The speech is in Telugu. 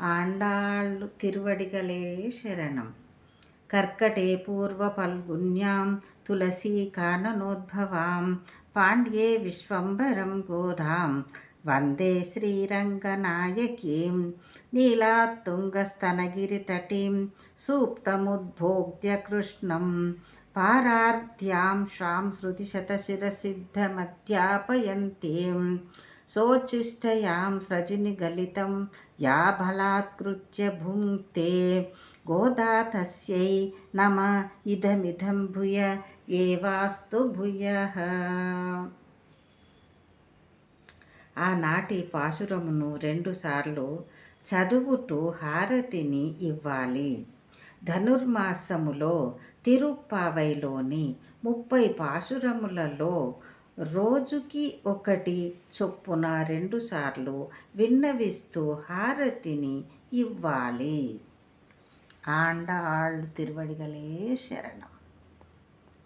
ఆండాళ్ళు తిరువడిగలే శరణం. కర్కటే పూర్వపల్గున్యాం తులసీ కాననోద్భవాం. పాండ్యే విశ్వంబరం గోధాం. వందే శ్రీరంగనాయకీం. నీలాత్తుంగస్తనగిరితటీం సూప్తముద్భోగ్య కృష్ణం పారార్ధ్యాం శ్రాం శృతిశతశిరసిద్ధమధ్యాపయంతీం सोचिष्टयां स्रजनिगलितं యా बलात्कृत्य भुङ्क्ते गोदा तस्यै నమ इदमिदं भूय ఏవాస్తు భూయ ఆనాటి పాశురమును రెండుసార్లు చదువుతూ హారతిని ఇవ్వాలి. ధనుర్మాసములో తిరుప్పావైలోని ముప్పై పాశురములలో రోజుకి ఒకటి చొప్పున రెండుసార్లు విన్నవిస్తూ హారతిని ఇవ్వాలి. ఆండాళ్ తిరువడిగలే శరణం.